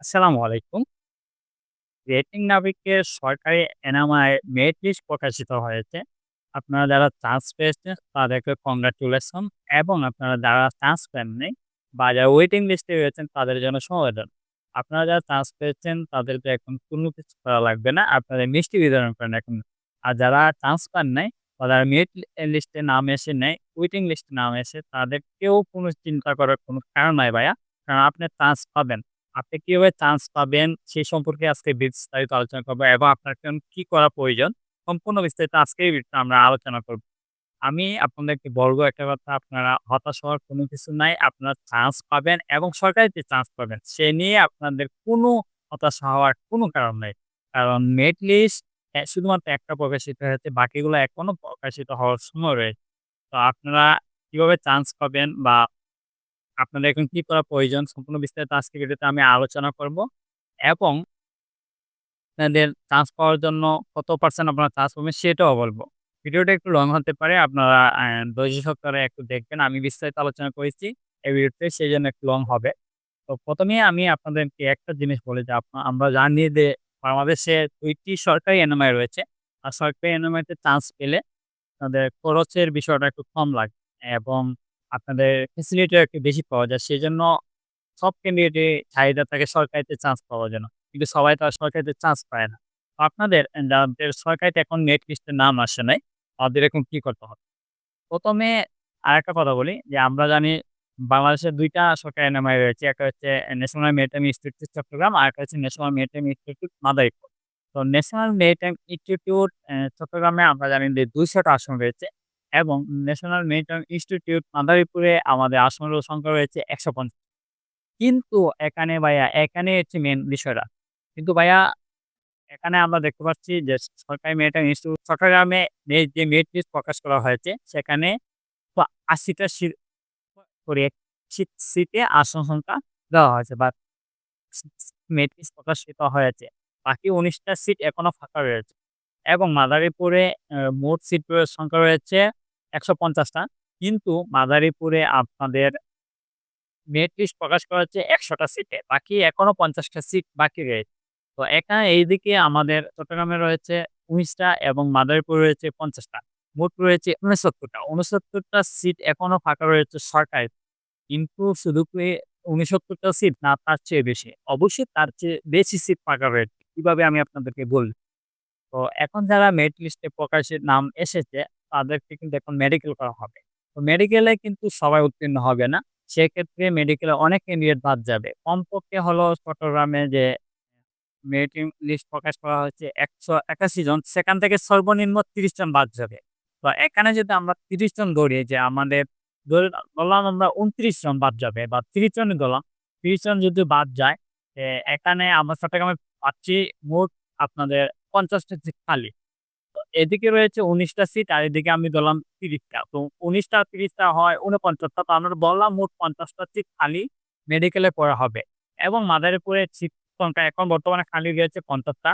আসসালামু আলাইকুম। রেটিং নাবিকের সরকারি এনামায় মেরিট লিস্ট প্রকাশিত হয়েছে। আপনারা যারা চান্স পেয়েছেন তাদেরকে কংগ্রাচুলেশন এবং আপনারা যারা চান্স পাননি বা যারা ওয়েটিং লিস্টে রয়েছেন তাদের জন্য সমবেদনা। আপনারা যারা চান্স পেয়েছেন তাদেরকে এখন কোনো কিছু করা লাগবে না। আপনাদের মিষ্টি বিতরণ করেন এখন। আর যারা চান্স পান নাই বা যারা মেরিট লিস্টে নাম এসে নেই, ওয়েটিং লিস্টে নাম এসে তাদেরকেও কোনো চিন্তা করার কোনো কারণ নাই ভাইয়া। কারণ আপনি চান্স পাবেন। আপনি কীভাবে চান্স পাবেন সে সম্পর্কে আজকে বিস্তারিত আলোচনা করব এবং আপনার কি করা প্রয়োজন, সম্পূর্ণ বিস্তারিত ভিডিওতে আমরা আলোচনা করব। আমি আপনাদেরকে বলব একটা কথা, আপনারা হতাশ হওয়ার কোনো কিছু নাই। আপনারা চান্স পাবেন এবং সরকারিতে চান্স পাবেন। সে নিয়ে আপনাদের কোনো হতাশা হওয়ার কোনো কারণ নেই কারণ মেরিট লিস্ট শুধুমাত্র একটা প্রকাশিত হয়েছে। বাকিগুলো এখনও প্রকাশিত হওয়ার সময় রয়েছে। তো আপনারা কীভাবে চান্স পাবেন বা আপনাদের এখন কি করা প্রয়োজন সম্পূর্ণ বিস্তারিত আজকের ভিডিওতে আমি আলোচনা করব এবং আপনাদের চান্স পাওয়ার জন্য কত পার্সেন্ট আপনারা চান্স পাবেন সেটাও বলব। ভিডিওটা একটু লং হতে পারে। আপনারা ধৈর্য সহকারে একটু দেখবেন। আমি বিস্তারিত আলোচনা করেছি এই ভিডিওতে সেই জন্য একটু লং হবে। তো ১ম এই আমি আপনাদেরকে একটা জিনিস বলি যে, আপনা, আমরা জানি যে, বাংলাদেশে দুইটি সরকারি এনএমআই রয়েছে। আর সরকারি এনএমআইতে চান্স পেলে আপনাদের খরচের বিষয়টা একটু কম লাগে এবং আপনাদের ফেসিলিটিও একটু বেশি পাওয়া যায়। সেজন্য সব ক্যান্ডিডেটই চাহিদা থাকে সরকারিতে চান্স পাওয়ার জন্য। কিন্তু সবাই তো আর সরকারিতে চান্স পায় না। আপনাদের যাদের সরকারিতে এখন মেরিট লিস্টে নাম আসে নাই, তাদের এখন কি করতে হবে? ১ম এ আরেকটা কথা বলি যে আমরা জানি বাংলাদেশের দুইটা সরকারি এনএমআই রয়েছে। একটা হচ্ছে ন্যাশনাল মেরিটাইম ইনস্টিটিউট চট্টগ্রাম, আর একটা হচ্ছে ন্যাশনাল মেরিটাইম ইনস্টিটিউট মাদারীপুর। তো ন্যাশনাল মেরিটাইম ইনস্টিটিউট চট্টগ্রামে আমরা জানি যে দুইশোটা আসন রয়েছে এবং ন্যাশনাল মেরিটাইম ইনস্টিটিউট মাদারীপুরে আমাদের আসনের সংখ্যা রয়েছে ১৫০। কিন্তু এখানে ভাইয়া, এখানে হচ্ছে মেন বিষয়টা। কিন্তু ভাইয়া, এখানে আমরা দেখতে পাচ্ছি যে সরকারি মেরিটাইম ইনস্টিটিউট চট্টগ্রামে যে মেরিট লিস্ট প্রকাশ করা হয়েছে, সেখানে আশিটা ৮০ টা সিট আসন সংখ্যা দেওয়া হয়েছে বা মেরিট লিস্ট প্রকাশিত হয়েছে। বাকি উনিশটা সিট এখনও ফাঁকা রয়েছে এবং মাদারীপুরে মোট সিট সংখ্যা রয়েছে ১৫০ পঞ্চাশটা কিন্তু মাদারীপুরে আপনাদের মেরিট লিস্ট প্রকাশ করা হচ্ছে একশোটা সিটে। বাকি এখনও পঞ্চাশটা সিট বাকি রয়েছে। তো এখানে এইদিকে আমাদের চট্টগ্রামে রয়েছে উনিশটা এবং মাদারীপুর রয়েছে পঞ্চাশটা মোট রয়েছে ৬৯ টা। ৬৯ টা সিট এখনও ফাঁকা রয়েছে সরকারি। কিন্তু শুধু কি ৬৯ টা সিট না, তার চেয়ে বেশি। অবশ্যই তার চেয়ে বেশি সিট ফাঁকা রয়েছে। কীভাবে আমি আপনাদেরকে বলি। তো এখন যারা মেরিট লিস্টে প্রকাশের নাম এসেছে তাদেরকে কিন্তু এখন মেডিকেল করা হবে। তো মেডিকেলে কিন্তু সবাই উত্তীর্ণ হবে না। সেক্ষেত্রে মেডিকেলে অনেক ক্যান্ডিডেট বাদ যাবে। কমপক্ষে হলো চট্টগ্রামে যে মেরিটিং লিস্ট প্রকাশ করা হয়েছে ১৮১ জন, সেখান থেকে সর্বনিম্ন ৩০ জন বাদ যাবে। তো এখানে যদি আমরা ৩০ জন ধরি যে আমাদের ধরলাম আমরা ২৯ জন বাদ যাবে বা ৩০ জনই ধরলাম। ৩০ জন যদি বাদ যায়, এখানে আমরা চট্টগ্রামে পাচ্ছি মোট আপনাদের ৫০ টা সিট খালি। এদিকে রয়েছে উনিশটা সিট আর এদিকে আমি ধরলাম তিরিশটা তো উনিশটা তিরিশটা হয় ৪৯ টা। তো আমরা বললাম মোট পঞ্চাশটা সিট খালি মেডিকেলে পড়া হবে এবং মাদারীপুরের সিট সংখ্যা এখন বর্তমানে খালি রয়েছে পঞ্চাশটা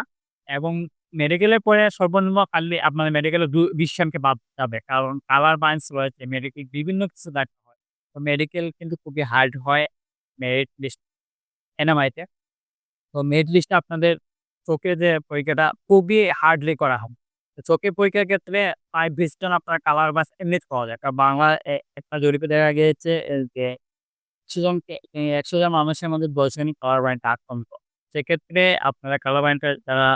এবং মেডিকেলে পড়ে সর্বনিম্ন খালি আপনার মেডিকেলে ২০ জনকে বাদ যাবে। কারণ কালার বাইন্স রয়েছে, মেডিকেল বিভিন্ন কিছু দায়িত্ব হয়। তো মেডিকেল কিন্তু খুবই হার্ড হয় মেরিট লিস্ট এনএমআইতে। তো মেরিট লিস্টে আপনাদের চোখে যে পরীক্ষাটা খুবই হার্ডলি করা হয়। চোখের পরীক্ষার ক্ষেত্রে ৫ ২০ জন আপনার কালার বাস এমনিতে পাওয়া যায়। কারণ বাংলা একটা জরিপে দেখা গিয়েছে যে ১০০ জনকে একশো জন মানুষের মধ্যে ১০ জনই কালার বাইন্ডটা আক্রান্ত। সেক্ষেত্রে আপনারা কালার বাইন্ডটা যারা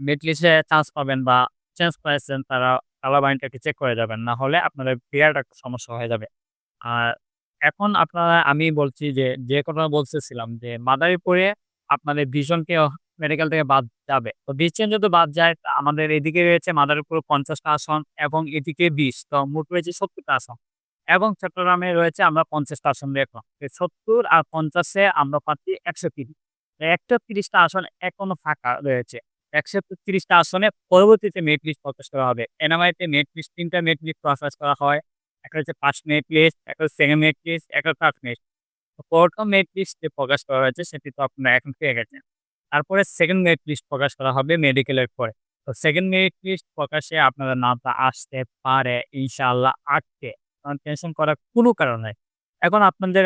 মেরিট লিস্টে চান্স পাবেন বা চান্স পেয়েছেন তারা কালার বাইন্ডটাকে চেক করে যাবেন। না হলে আপনাদের বিরাট একটা সমস্যা হয়ে যাবে। আর এখন আপনারা আমি বলছি যে, যে কথাটা বলতেছিলাম যে মাদারীপুরে আপনাদের ২০ জনকে মেডিকেল থেকে বাদ যাবে। তো ২০ জন যদি বাদ যায় আমাদের এদিকে রয়েছে মাদারীপুরে ৫০ টা আসন এবং এদিকে ২০ তো মোট রয়েছে সত্তরটা আসন। এবং চট্টগ্রামে রয়েছে আমরা পঞ্চাশটা আসন দেখলাম। ৭০ আর পঞ্চাশে আমরা পাচ্ছি ১৩০। ১৩০ টা আসন এখনও ফাঁকা রয়েছে। একশো তিরিশটা আসনে পরবর্তীতে মেট লিস্ট প্রকাশ করা হবে। এনএমআইতে মেট লিস্ট ৩ মেট লিস্ট প্রকাশ করা হয়। একটা হচ্ছে ফার্স্ট মেরিট লিস্ট, একটা সেকেন্ড মেরিট লিস্ট, একটা থার্ড। তো ১ম মেরিট লিস্ট যে প্রকাশ করা হয়েছে সেটি তো আপনারা এখন পেয়ে গেছেন। তারপরে সেকেন্ড মেরিট লিস্ট প্রকাশ করা হবে মেডিকেলের পরে। তো সেকেন্ড মেরিট লিস্ট প্রকাশে আপনাদের নামটা আসতে পারে ইনশাআল্লাহ আসবে। কারণ টেনশন করার কোনো কারণ নাই। এখন আপনাদের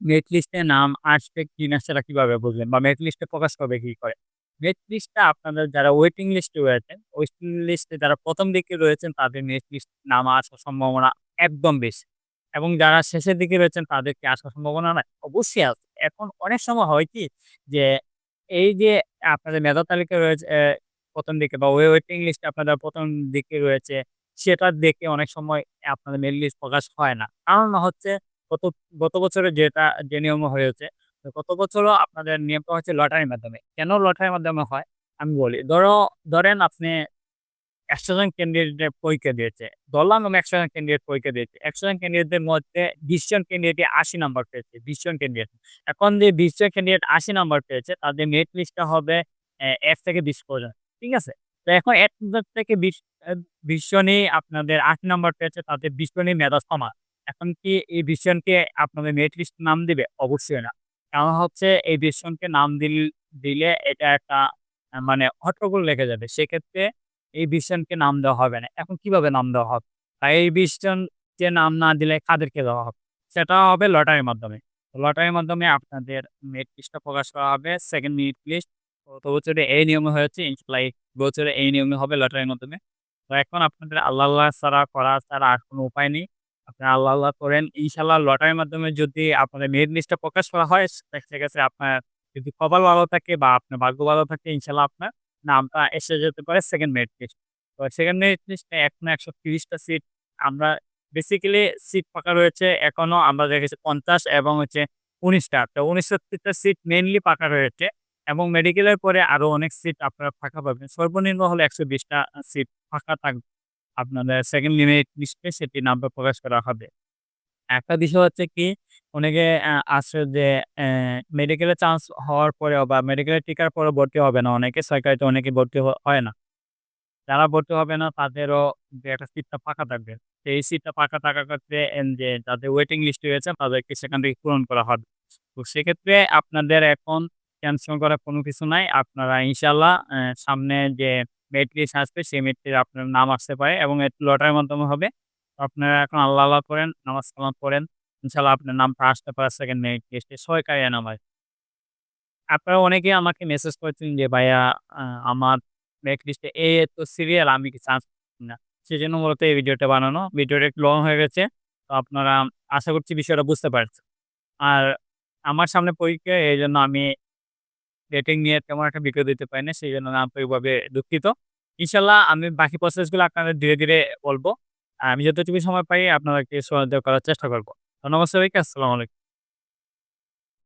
মেরিট লিস্টে নাম আসবে কি না সেটা কীভাবে বুঝলেন বা মেরিট লিস্টে প্রকাশ করবে কি করে? মেরিট লিস্টটা আপনাদের যারা ওয়েটিং লিস্টে রয়েছেন, ওয়েটিং লিস্টে যারা প্রথম দিকে রয়েছেন তাদের মেরিট লিস্ট নাম আসার সম্ভাবনা একদম বেশি। এবং যারা শেষের দিকে রয়েছেন তাদেরকে আসার সম্ভাবনা নাই? অবশ্যই আছে। এখন অনেক সময় হয় কি যে এই যে আপনাদের মেধা তালিকা রয়েছে প্রথম দিকে বা ওয়ে ওয়েটিং লিস্ট আপনাদের প্রথম দিকে রয়েছে সেটা দেখে অনেক সময় আপনাদের মেরিট লিস্ট প্রকাশ হয় না। কারণ হচ্ছে গত গত বছরে যেটা যে নিয়ম হয়েছে, গত বছরও আপনাদের নিয়মটা হচ্ছে লটারির মাধ্যমে। কেন লটারির মাধ্যমে হয়? আমি বলি। ধরো ধরেন আপনি ১০০ জন ক্যান্ডিডেট পরীক্ষা দিয়েছে। ধরলাম আমি ১০০ জন ক্যান্ডিডেট পরীক্ষা দিয়েছে। ১০০ জন ক্যান্ডিডেটের মধ্যে ২০ জন ক্যান্ডিডেটই ৮০ নাম্বার পেয়েছে। ২০ জন ক্যান্ডিডেট। এখন যে ২০ জন ক্যান্ডিডেট ৮০ নাম্বার পেয়েছে, তাদের মেরিট লিস্টটা হবে এক থেকে ২০ পর্যন্ত। ঠিক আছে? তো এখন ১ থেকে ২০ অ্যা ২০ জনই আপনাদের ৮ নাম্বার পেয়েছে, তাদের ২০ জনই মেধা সমান। এখন কি এই ২০ জনকে আপনাদের মেরিট লিস্ট নাম দিবে? অবশ্যই না। কারণ হচ্ছে এই ২০ জনকে নাম দিল, দিলে এটা একটা মানে হট্টগোল লেগে যাবে। সেক্ষেত্রে এই ২০ নাম দেওয়া হবে না। এখন কীভাবে নাম দেওয়া হবে? আর এই ২০ জনকে নাম না দিলে কাদেরকে দেওয়া হবে? সেটা হবে লটারির মাধ্যমে। লটারির মাধ্যমে আপনাদের মেরিট লিস্টটা প্রকাশ করা হবে। সেকেন্ড মেরিট লিস্ট গত বছরে এই নিয়মে হয়েছে। ইনশাআল্লাহ এই বছরে এই নিয়মে হবে লটারির মাধ্যমে। তো এখন আপনাদের আল্লাহ, আল্লাহ ছাড়া করা ছাড়া আর কোনো উপায় নেই। আপনারা আল্লাহ, আল্লাহ করেন। ইনশাল্লাহ লটারির মাধ্যমে যদি আপনাদের মেরিট লিস্টটা প্রকাশ করা হয় সেক্ষেত্রে আপনার যদি কপাল ভালো থাকে বা আপনার ভাগ্য ভালো থাকে ইনশাল্লাহ আপনার নামটা এসে যেতে পারে সেকেন্ড মেরিট লিস্ট। তো সেকেন্ড মেরিট লিস্টে এখনও একশো তিরিশটা সিট আমরা বেসিক্যালি সিট ফাঁকা রয়েছে, এখনও আমরা দেখেছি ৫০ এবং হচ্ছে উনিশটা তো ৬৯ টা সিট মেনলি ফাঁকা রয়েছে এবং মেডিকেলের পরে আরও অনেক সিট আপনারা ফাঁকা পাবেন। সর্বনিম্ন হলে একশো বিশটা সিট ফাঁকা থাকবে। আপনাদের সেকেন্ড মেরিট লিস্টে সেটি নামটা প্রকাশ করা হবে। একটা বিষয় হচ্ছে কি, অনেকে অ্যা আছে যে মেডিকেলে চান্স হওয়ার পরেও বা মেডিকেলে টিকার পরেও ভর্তি হবে না। অনেকে সরকারিতে অনেকে ভর্তি হয় না। যারা ভর্তি হবে না, তাদেরও যে একটা সিটটা ফাঁকা থাকবে। সেই সিটটা ফাঁকা থাকার ক্ষেত্রে যে যাদের ওয়েটিং লিস্টে রয়েছে, তাদেরকে সেখান থেকে পূরণ করা হবে। তো সেক্ষেত্রে আপনাদের এখন টেনশন করার কোনো কিছু নাই। আপনারা ইনশাআল্লাহ অ্যা সামনে যে মেরিট লিস্ট আসবে, সেই লিস্টে আপনার নাম আসতে পারে এবং এটি লটারির মাধ্যমে হবে। আপনারা এখন আল্লাহ, আল্লাহ করেন, নামাজ কালাম পড়েন। ইনশাআল্লাহ আপনার নামটা আসতে পারে সেকেন্ড মেরিট লিস্টে সরকারি নামায়। আপনারা অনেকেই আমাকে মেসেজ করেছেন যে ভাইয়া আমার মেরিট লিস্টে এই এত সিরিয়াল আমি কি চান্স না। সেজন্য মূলত এই ভিডিওটা বানানো। ভিডিওটা একটু লং হয়ে গেছে। তো আপনারা আশা করছি বিষয়টা বুঝতে পারছেন। আর আমার সামনে পরীক্ষা এই জন্য আমি রেটিং নিয়ে তেমন একটা ভিডিও দিতে পারি না। সেই জন্য আন্তরিকভাবে দুঃখিত। ইনশাল্লাহ আমি বাকি প্রসেসগুলো আপনাদের ধীরে, ধীরে বলব। আমি যতটুকু সময় পাই আপনাদেরকে সহযোগিতা করার চেষ্টা করব ধন্যবাদ সবাইকে। আসসালামু আলাইকুম।